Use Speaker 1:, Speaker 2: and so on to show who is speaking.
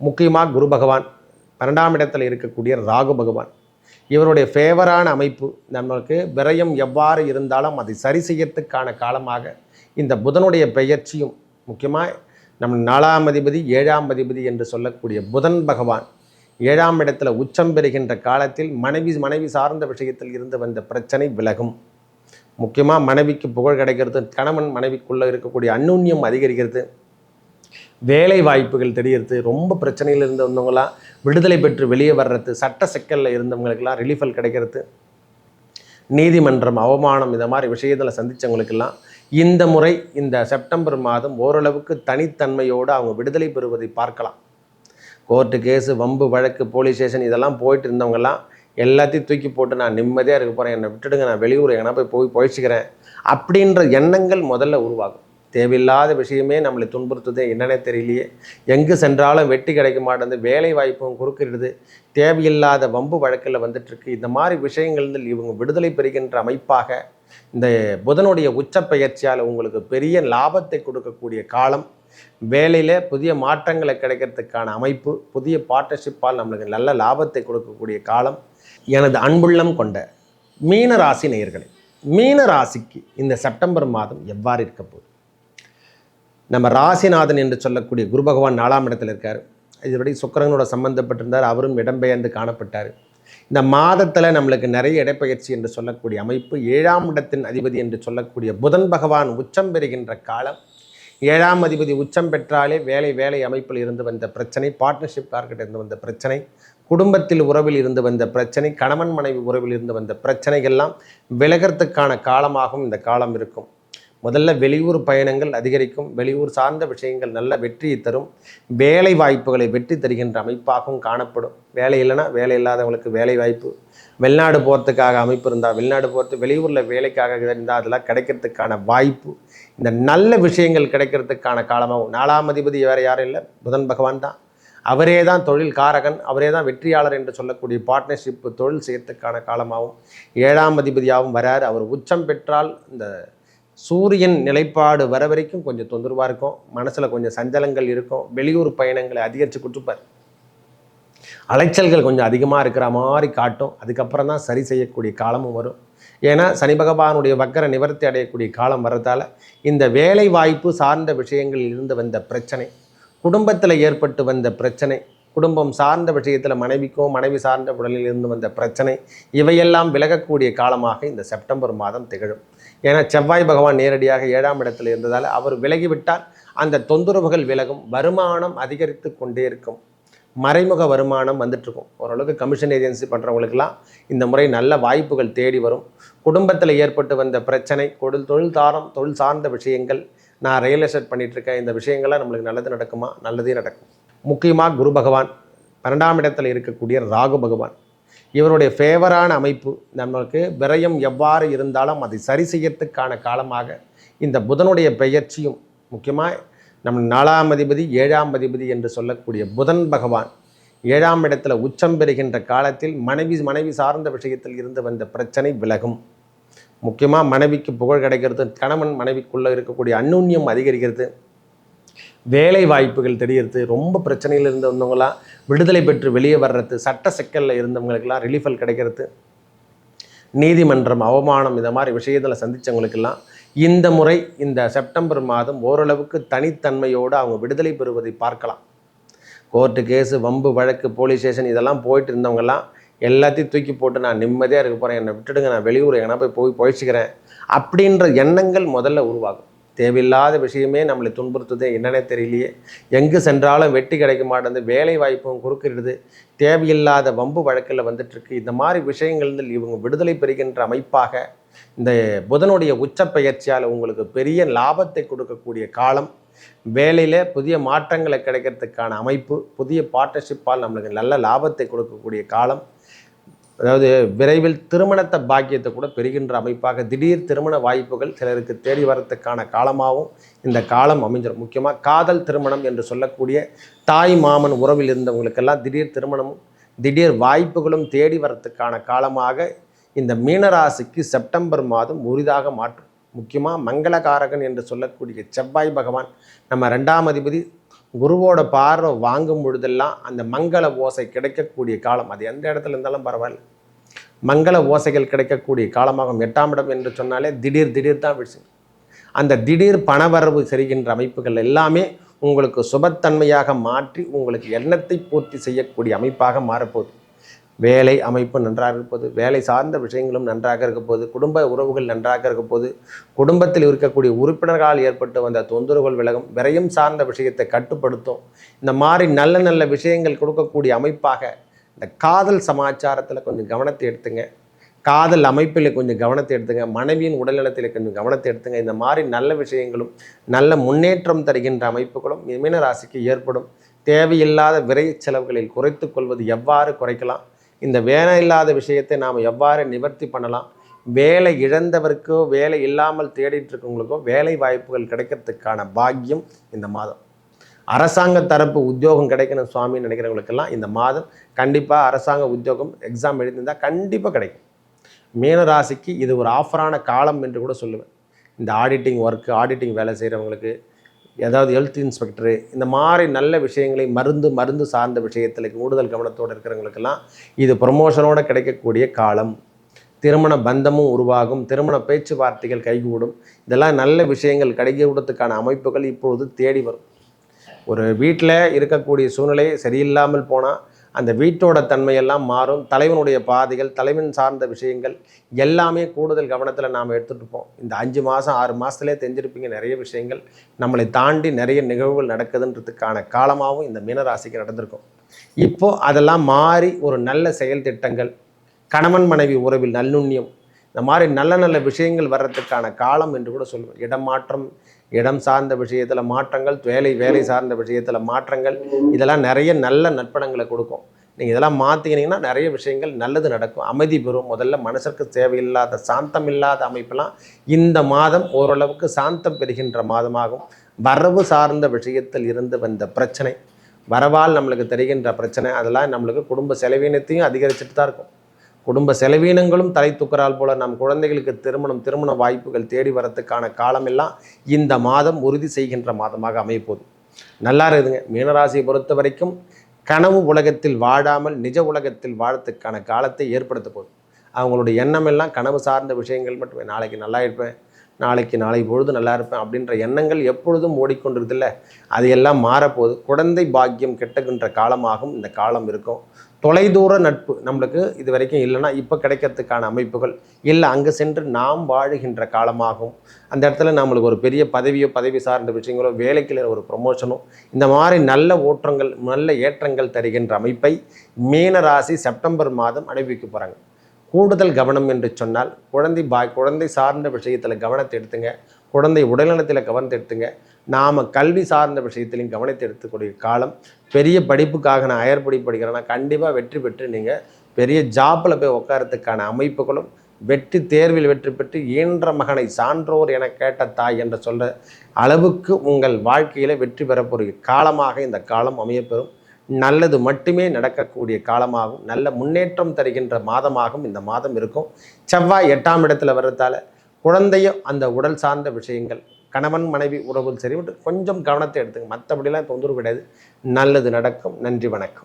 Speaker 1: முக்கியமாக குரு பகவான் பன்னெண்டாம் இடத்தில் இருக்கக்கூடிய ராகு பகவான். இவருடைய ஃபேவரான அமைப்பு நம்மளுக்கு விரயம் எவ்வாறு இருந்தாலும் அதை சரி செய்யறதுக்கான காலமாக இந்த புதனுடைய பெயர்ச்சியும் முக்கியமாக நம் நாலாம் அதிபதி ஏழாம் அதிபதி என்று சொல்லக்கூடிய புதன் பகவான் ஏழாம் இடத்துல உச்சம் பெறுகின்ற காலத்தில் மனைவி மனைவி சார்ந்த விஷயத்தில் இருந்து வந்த பிரச்சனை விலகும். முக்கியமாக மனைவிக்கு புகழ் கிடைக்கிறது கணவன் மனைவிக்குள்ளே இருக்கக்கூடிய அந்நுண்ணியம் அதிகரிக்கிறது. வேலை வாய்ப்புகள் தெரியறது ரொம்ப பிரச்சனையில் இருந்தவங்களாம் விடுதலை பெற்று வெளியே வர்றது சட்ட சிக்கலில் இருந்தவங்களுக்கெல்லாம் ரிலீஃபல் கிடைக்கிறது நீதிமன்றம் அவமானம் இந்த மாதிரி விஷயத்தில் சந்தித்தவங்களுக்கெல்லாம் இந்த முறை இந்த செப்டம்பர் மாதம் ஓரளவுக்கு தனித்தன்மையோடு அவங்க விடுதலை பெறுவதை பார்க்கலாம் கோர்ட்டு கேஸு வம்பு வழக்கு போலீஸ் ஸ்டேஷன் இதெல்லாம் போயிட்டு இருந்தவங்கெல்லாம் எல்லாத்தையும் தூக்கி போட்டு நான் நிம்மதியாக இருக்க போகிறேன் என்னை விட்டுடுங்க நான் வெளியூர் எங்கன்னா போய் போய் பொழிச்சிக்கிறேன் அப்படின்ற எண்ணங்கள் முதல்ல உருவாகும் தேவையில்லாத விஷயமே நம்மளை துன்புறுத்துது. என்னன்னே தெரியலையே. எங்கு சென்றாலும் வெட்டி கிடைக்க மாட்டேங்குது. வேலை வாய்ப்பும் குறுக்கிடுது. தேவையில்லாத வம்பு வழக்கில் வந்துட்டுருக்கு. இந்த மாதிரி விஷயங்கள் இவங்க விடுதலை பெறுகின்ற அமைப்பாக இந்த புதனுடைய உச்ச பெயர்ச்சியால் உங்களுக்கு பெரிய லாபத்தை கொடுக்கக்கூடிய காலம் வேலையில் புதிய மாற்றங்களை கிடைக்கிறதுக்கான அமைப்பு புதிய பார்ட்னர்ஷிப்பால் நம்மளுக்கு நல்ல லாபத்தை கொடுக்கக்கூடிய காலம் எனது அன்புள்ளம் கொண்ட மீன ராசி நேயர்களே மீன ராசிக்கு இந்த செப்டம்பர் மாதம் எவ்வாறு இருக்க போகுது? நம்ம ராசிநாதன் என்று சொல்லக்கூடிய குரு பகவான் நாலாம் இடத்துல இருக்கார். இதுபடி சுக்கரனோட சம்பந்தப்பட்டிருந்தார். அவரும் இடம்பெயர்ந்து காணப்பட்டார். இந்த மாதத்தில் நம்மளுக்கு நிறைய இடப்பெயர்ச்சி என்று சொல்லக்கூடிய அமைப்பு ஏழாம் இடத்தின் அதிபதி என்று சொல்லக்கூடிய புதன் பகவான் உச்சம் பெறுகின்ற காலம். ஏழாம் அதிபதி உச்சம் பெற்றாலே வேலை வேலை அமைப்பில் இருந்து வந்த பிரச்சனை பார்ட்னர்ஷிப் டார்கெட் இருந்து வந்த பிரச்சனை குடும்பத்தில் உறவில் இருந்து வந்த பிரச்சனை கணவன் மனைவி உறவில் இருந்து வந்த பிரச்சனைகள்லாம் விலகிறதுக்கான காலமாகவும் இந்த காலம் இருக்கும். முதல்ல வெளியூர் பயணங்கள் அதிகரிக்கும். வெளியூர் சார்ந்த விஷயங்கள் நல்ல வெற்றியை தரும். வேலை வாய்ப்புகளை வெற்றி தருகின்ற அமைப்பாகவும் காணப்படும். வேலை இல்லைன்னா வேலை இல்லாதவங்களுக்கு வேலை வாய்ப்பு. வெளிநாடு போகிறதுக்காக அமைப்பு இருந்தால் வெளிநாடு போகிறது வெளியூரில் வேலைக்காக இருந்தால் அதெல்லாம் கிடைக்கிறதுக்கான வாய்ப்பு. இந்த நல்ல விஷயங்கள் கிடைக்கிறதுக்கான காலமாகவும் நாலாம் அதிபதி வேறு யாரும் இல்லை. புதன் பகவான் தான். அவரே தான் தொழில் காரகன் அவரே தான் வெற்றியாளர் என்று சொல்லக்கூடிய பார்ட்னர்ஷிப் தொழில் செய்யறதுக்கான காலமாகவும் ஏழாம் அதிபதியாகவும் வராரு. அவர் உச்சம் பெற்றால் இந்த சூரியன் நிலைப்பாடு வர வரைக்கும் கொஞ்சம் தொந்தரவாக இருக்கும். மனசில் கொஞ்சம் சஞ்சலங்கள் இருக்கும். வெளியூர் பயணங்களை அதிகரித்து கொடுத்துப்பார். அலைச்சல்கள் கொஞ்சம் அதிகமாக இருக்கிற மாதிரி காட்டும். அதுக்கப்புறம் தான் சரி செய்யக்கூடிய காலமும் வரும். ஏன்னா சனி பகவானுடைய வக்கர நிவர்த்தி அடையக்கூடிய காலம் வர்றதால இந்த வேலை வாய்ப்பு சார்ந்த விஷயங்களில் இருந்து வந்த பிரச்சனை குடும்பத்தில் ஏற்பட்டு வந்த பிரச்சனை குடும்பம் சார்ந்த விஷயத்தில் மனைவிக்கோ மனைவி சார்ந்த உடலில் இருந்து வந்த பிரச்சனை இவையெல்லாம் விலகக்கூடிய காலமாக இந்த செப்டம்பர் மாதம் திகழும். ஏன்னா செவ்வாய் பகவான் நேரடியாக ஏழாம் இடத்தில் இருந்ததால் அவர் விலகிவிட்டால் அந்த தொந்தரவுகள் விலகும் வருமானம் அதிகரித்து கொண்டே இருக்கும். மறைமுக வருமானம் வந்துட்டுருக்கும். ஓரளவுக்கு கமிஷன் ஏஜென்சி பண்ணுறவங்களுக்கெல்லாம் இந்த முறை நல்ல வாய்ப்புகள் தேடி வரும். குடும்பத்தில் ஏற்பட்டு வந்த பிரச்சனை கொடு தொழில் தாரம் தொழில் சார்ந்த விஷயங்கள் நான் ரியல் எஸ்டேட் பண்ணிகிட்ருக்கேன் இந்த விஷயங்கள்லாம் நம்மளுக்கு நல்லது நடக்குமா? நல்லதே நடக்கும். முக்கியமாக குரு பகவான் பன்னெண்டாம் இடத்தில் இருக்கக்கூடிய ராகு பகவான். இவருடைய ஃபேவரான அமைப்பு நம்மளுக்கு விரயம் எவ்வாறு இருந்தாலும் அதை சரி செய்யறதுக்கான காலமாக இந்த புதனுடைய பெயர்ச்சியும் முக்கியமாக நம் நாலாம் அதிபதி ஏழாம் அதிபதி என்று சொல்லக்கூடிய புதன் பகவான் ஏழாம் இடத்துல உச்சம் பெறுகின்ற காலத்தில் மனைவி மனைவி சார்ந்த விஷயத்தில் இருந்து வந்த பிரச்சனை விலகும். முக்கியமாக மனைவிக்கு புகழ் கிடைக்கிறது கணவன் மனைவிக்குள்ளே இருக்கக்கூடிய அந்நுண்ணியம் அதிகரிக்கிறது. வேலை வாய்ப்புகள் தெரியறது ரொம்ப பிரச்சனையில் இருந்தவங்களாம் விடுதலை பெற்று வெளியே வர்றது சட்ட சிக்கலில் இருந்தவங்களுக்கெல்லாம் ரிலீஃபல் கிடைக்கிறது நீதிமன்றம் அவமானம் இந்த மாதிரி விஷயத்தில் சந்தித்தவங்களுக்கெல்லாம் இந்த முறை இந்த செப்டம்பர் மாதம் ஓரளவுக்கு தனித்தன்மையோடு அவங்க விடுதலை பெறுவதை பார்க்கலாம். கோர்ட்டு கேஸு வம்பு வழக்கு போலீஸ் ஸ்டேஷன் இதெல்லாம் போயிட்டு இருந்தவங்கெல்லாம் எல்லாத்தையும் தூக்கி போட்டு நான் நிம்மதியாக இருக்க போகிறேன் என்னை விட்டுடுங்க நான் வெளியூர் எங்கன்னா போய் போய் பொழிச்சிக்கிறேன் அப்படின்ற எண்ணங்கள் முதல்ல உருவாகும். தேவையில்லாத விஷயமே நம்மளை துன்புறுத்துதே என்னன்னே தெரியலையே. எங்கு சென்றாலும் வெட்டி கிடைக்க மாட்டேங்குது வேலை வாய்ப்பும் குறுக்கிடுது. தேவையில்லாத வம்பு வழக்கில் வந்துட்டுருக்கு. இந்த மாதிரி விஷயங்கள் இவங்க விடுதலை பெறுகின்ற அமைப்பாக இந்த புதனுடைய உச்ச பயிற்சியால் உங்களுக்கு பெரிய லாபத்தை கொடுக்கக்கூடிய காலம் வேலையில் புதிய மாற்றங்களை கிடைக்கிறதுக்கான அமைப்பு புதிய பார்ட்னர்ஷிப்பால் நம்மளுக்கு நல்ல லாபத்தை கொடுக்கக்கூடிய காலம் அதாவது விரைவில் திருமணத்தை பாக்கியத்தை கூட பெறுகின்ற அமைப்பாக திடீர் திருமண வாய்ப்புகள் சிலருக்கு தேடி வரத்துக்கான காலமாகவும் இந்த காலம் அமைஞ்சிடும் முக்கியமாக காதல் திருமணம் என்று சொல்லக்கூடிய தாய் மாமன் உறவில் இருந்தவங்களுக்கெல்லாம் திடீர் திருமணமும் திடீர் வாய்ப்புகளும் தேடி வரத்துக்கான காலமாக இந்த மீனராசிக்கு செப்டம்பர் மாதம் உரிதாக மாற்றும். முக்கியமாக மங்களகாரகன் என்று சொல்லக்கூடிய செவ்வாய் பகவான் நம்ம ரெண்டாம் அதிபதி குருவோட பார்வை வாங்கும் பொழுதெல்லாம் அந்த மங்கள ஓசை கிடைக்கக்கூடிய காலம். அது எந்த இடத்துல இருந்தாலும் பரவாயில்ல. மங்கள ஓசைகள் கிடைக்கக்கூடிய காலமாகும். எட்டாம் இடம் என்று சொன்னாலே திடீர் திடீர் தான் விழுச்சு. அந்த திடீர் பணவரவு செரிகின்ற அமைப்புகள் எல்லாமே உங்களுக்கு சுபத்தன்மையாக மாற்றி உங்களுக்கு எண்ணத்தை பூர்த்தி செய்யக்கூடிய அமைப்பாக மாறப்போகுது. வேலை அமைப்பு நன்றாக இருப்பது வேலை சார்ந்த விஷயங்களும் நன்றாக இருக்க போது குடும்ப உறவுகள் நன்றாக இருக்க போது குடும்பத்தில் இருக்கக்கூடிய உறுப்பினர்களால் ஏற்பட்டு வந்த தொந்தரவுகள் விலகும் விரையும் சார்ந்த விஷயத்தை கட்டுப்படுத்தும் இந்த மாதிரி நல்ல நல்ல விஷயங்கள் கொடுக்கக்கூடிய அமைப்பாக இந்த காதல் சமாச்சாரத்தில் கொஞ்சம் கவனத்தை எடுத்துங்க. காதல் அமைப்பில் கொஞ்சம் கவனத்தை எடுத்துங்க மனைவியின் உடல்நலத்தில் கொஞ்சம் கவனத்தை எடுத்துங்க. இந்த மாதிரி நல்ல விஷயங்களும் நல்ல முன்னேற்றம் தருகின்ற அமைப்புகளும் மீனராசிக்கு ஏற்படும். தேவையில்லாத விரை செலவுகளில் குறைத்து கொள்வது எவ்வாறு குறைக்கலாம்? இந்த வேலை இல்லாத விஷயத்தை நாம் எவ்வாறு நிவர்த்தி பண்ணலாம்? வேலை இழந்தவருக்கோ வேலை இல்லாமல் தேடிட்டு இருக்கவங்களுக்கோ வேலை வாய்ப்புகள் கிடைக்கிறதுக்கான பாக்கியம் இந்த மாதம். அரசாங்க தரப்பு உத்தியோகம் கிடைக்கணும் சுவாமின்னு நினைக்கிறவங்களுக்கெல்லாம் இந்த மாதம் கண்டிப்பாக அரசாங்க உத்தியோகம் எக்ஸாம் எழுதியிருந்தால் கண்டிப்பாக கிடைக்கும். மீன ராசிக்கு இது ஒரு ஆஃபரான காலம் என்று கூட சொல்லுவேன். இந்த ஆடிட்டிங் ஒர்க்கு ஆடிட்டிங் வேலை செய்கிறவங்களுக்கு ஏதாவது ஹெல்த் இன்ஸ்பெக்டரு இந்த மாதிரி நல்ல விஷயங்களை மருந்து மருந்து சார்ந்த விஷயத்தில் கூடுதல் கவனத்தோடு இருக்கிறவங்களுக்கெல்லாம் இது ப்ரொமோஷனோடு கிடைக்கக்கூடிய காலம். திருமண பந்தமும் உருவாகும். திருமண பேச்சுவார்த்தைகள் கைகூடும். இதெல்லாம் நல்ல விஷயங்கள் கிடைக்கிறதுக்கான அமைப்புகள் இப்பொழுது தேடி வரும். ஒரு வீட்டில் இருக்கக்கூடிய சூழ்நிலை சரியில்லாமல் போனால் அந்த வீட்டோட தன்மையெல்லாம் மாறும். தலைவனுடைய பாதைகள் தலைவன் சார்ந்த விஷயங்கள் எல்லாமே கூடுதல் கவனத்தில் நாம் எடுத்துகிட்டுப்போம் இந்த அஞ்சு மாதம் ஆறு மாதத்துலேயே தெரிஞ்சிருப்பீங்க நிறைய விஷயங்கள். நம்மளை தாண்டி நிறைய நிகழ்வுகள் நடக்குதுன்றதுக்கான காலமாகவும் இந்த மீனராசிக்கு நடந்திருக்கும். இப்போது அதெல்லாம் மாறி ஒரு நல்ல செயல் திட்டங்கள் கணவன் மனைவி உறவில் நல்லுண்ணியம் இந்த மாதிரி நல்ல நல்ல விஷயங்கள் வர்றதுக்கான காலம் என்று கூட சொல்லுவோம். இடம் மாற்றம் இடம் சார்ந்த விஷயத்தில் மாற்றங்கள் வேலை வேலை சார்ந்த விஷயத்தில் மாற்றங்கள் இதெல்லாம் நிறைய நல்ல நற்பணங்களை கொடுக்கும். நீங்கள் இதெல்லாம் மாற்றிக்கினீங்கன்னா நிறைய விஷயங்கள் நல்லது நடக்கும். அமைதி பெறும். முதல்ல மனசிற்கு தேவையில்லாத சாந்தம் இல்லாத அமைப்பெல்லாம் இந்த மாதம் ஓரளவுக்கு சாந்தம் பெறுகின்ற மாதமாகும். வரவு சார்ந்த விஷயத்தில் இருந்து வந்த பிரச்சனை வரவால் நம்மளுக்கு தெரிகின்ற பிரச்சனை அதெல்லாம் நம்மளுக்கு குடும்ப செலவினத்தையும் அதிகரிச்சுட்டு தான் இருக்கும். குடும்ப செலவீனங்களும் தலை தூக்கறால் போல நம் குழந்தைகளுக்கு திருமணம் திருமண வாய்ப்புகள் தேடி வரத்துக்கான காலமெல்லாம் இந்த மாதம் உறுதி செய்கின்ற மாதமாக அமையப்போகுது. நல்லா இருக்குதுங்க. மீனராசியை பொறுத்த வரைக்கும் கனவு உலகத்தில் வாழாமல் நிஜ உலகத்தில் வாழத்துக்கான காலத்தை ஏற்படுத்த போகுது. அவங்களுடைய எண்ணம் எல்லாம் கனவு சார்ந்த விஷயங்கள் மட்டுமே. நாளைக்கு நல்லா இருப்பேன். நாளைக்கு நாளை பொழுது நல்லா இருப்பேன் அப்படின்ற எண்ணங்கள் எப்பொழுதும் ஓடிக்கொண்டிருதில்ல அது எல்லாம் மாறப்போகுது. குழந்தை பாக்கியம் கெட்டுகின்ற காலமாகவும் இந்த காலம் இருக்கும். தொலைதூர நட்பு நம்மளுக்கு இது வரைக்கும் இல்லைன்னா இப்போ கிடைக்கிறதுக்கான அமைப்புகள் இல்லை. அங்கே சென்று நாம் வாழுகின்ற காலமாகும். அந்த இடத்துல நம்மளுக்கு ஒரு பெரிய பதவியோ பதவி சார்ந்த விஷயங்களோ வேலைக்கில் ஒரு ப்ரொமோஷனோ இந்த மாதிரி நல்ல ஓற்றங்கள் நல்ல ஏற்றங்கள் தருகின்ற அமைப்பை மீனராசி செப்டம்பர் மாதம் அனுபவிக்க போகிறாங்க கூடுதல் கவனம் என்று சொன்னால் குழந்தை பாய் குழந்தை சார்ந்த விஷயத்தில் கவனத்தை எடுத்துங்க. குழந்தை உடல்நலத்தில் கவனத்தை எடுத்துங்க. நாம் கல்வி சார்ந்த விஷயத்திலையும் கவனத்தை எடுத்துக்கூடிய காலம். பெரிய படிப்புக்காக நான் அயர் படி படிக்கிறேன்னா கண்டிப்பாக வெற்றி பெற்று நீங்கள் பெரிய ஜாப்பில் போய் உட்காரத்துக்கான அமைப்புகளும் வெற்றி தேர்வில் வெற்றி பெற்று ஈன்ற மகனை சான்றோர் என கேட்ட தாய் என்று சொல்கிற அளவுக்கு உங்கள் வாழ்க்கையில் வெற்றி பெறக்கூடிய காலமாக இந்த காலம் அமையப்பெறும். நல்லது மட்டுமே நடக்கக்கூடிய காலமாகும். நல்ல முன்னேற்றம் தருகின்ற மாதமாகவும் இந்த மாதம் இருக்கும். செவ்வாய் எட்டாம் இடத்துல வர்றதால குழந்தையும் அந்த உடல் சார்ந்த விஷயங்கள் கணவன் மனைவி உறவு சரி கொஞ்சம் கவனத்தை எடுத்துங்க. மற்றபடிலாம் தொந்தரவு கிடையாது. நல்லது நடக்கும். நன்றி வணக்கம்.